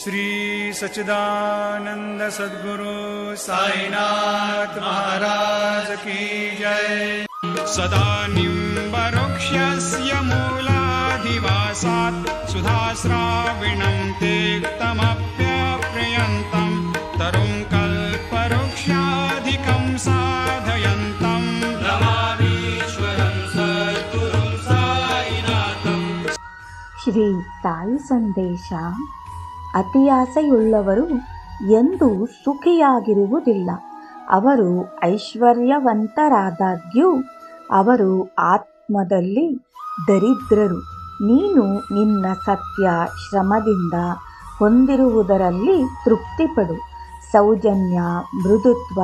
श्रीसच्चिदानन्द सद्गुरु साईनाथ महाराज की जय। सदा निक्षस्य मूलाधिवासात् सुधाश्राविणम् ते तमप्यप्रयन्तम् तरुङ्कल्पक्षाधिकम् साधयन्तम् श्री श्रीताय सन्देशा ಅತಿಯಾಸೆಯುಳ್ಳವರು ಎಂದೂ ಸುಖಿಯಾಗಿರುವುದಿಲ್ಲ. ಅವರು ಐಶ್ವರ್ಯವಂತರಾದಾಗ್ಯೂ ಅವರು ಆತ್ಮದಲ್ಲಿ ದರಿದ್ರರು. ನೀನು ನಿನ್ನ ಸತ್ಯ ಶ್ರಮದಿಂದ ಹೊಂದಿರುವುದರಲ್ಲಿ ತೃಪ್ತಿಪಡು. ಸೌಜನ್ಯ, ಮೃದುತ್ವ,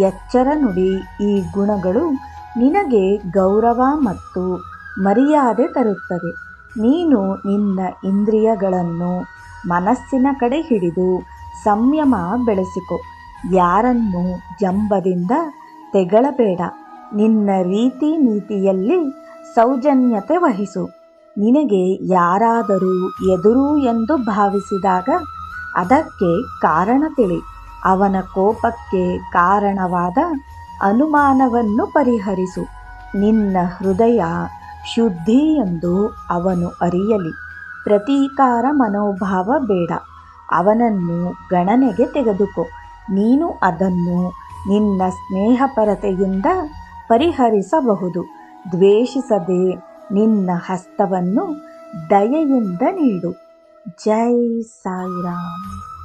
ಎಚ್ಚರ ನುಡಿ ಈ ಗುಣಗಳು ನಿನಗೆ ಗೌರವ ಮತ್ತು ಮರ್ಯಾದೆ ತರುತ್ತದೆ ನೀನು ನಿನ್ನ ಇಂದ್ರಿಯಗಳನ್ನು ಮನಸ್ಸಿನ ಕಡೆ ಹಿಡಿದು ಸಂಯಮ ಬೆಳೆಸಿಕೊ. ಯಾರನ್ನು ಜಂಬದಿಂದ ತೆಗಳಬೇಡ. ನಿನ್ನ ರೀತಿ ನೀತಿಯಲ್ಲಿ ಸೌಜನ್ಯತೆ ವಹಿಸು. ನಿನಗೆ ಯಾರಾದರೂ ಎದುರು ಎಂದು ಭಾವಿಸಿದಾಗ ಅದಕ್ಕೆ ಕಾರಣ ತಿಳಿ. ಅವನ ಕೋಪಕ್ಕೆ ಕಾರಣವಾದ ಅನುಮಾನವನ್ನು ಪರಿಹರಿಸು. ನಿನ್ನ ಹೃದಯ ಶುದ್ಧಿ ಎಂದು ಅವನು ಅರಿಯಲಿ. ಪ್ರತೀಕಾರ ಮನೋಭಾವ ಬೇಡ. ಅವನನ್ನು ಗಣನೆಗೆ ತೆಗೆದುಕೋ. ನೀನು ಅದನ್ನು ನಿನ್ನ ಸ್ನೇಹಪರತೆಯಿಂದ ಪರಿಹರಿಸಬಹುದು. ದ್ವೇಷಿಸದೆ ನಿನ್ನ ಹಸ್ತವನ್ನು ದಯೆಯಿಂದ ನೀಡು. ಜೈ ಸಾಯಿರಾಮ್.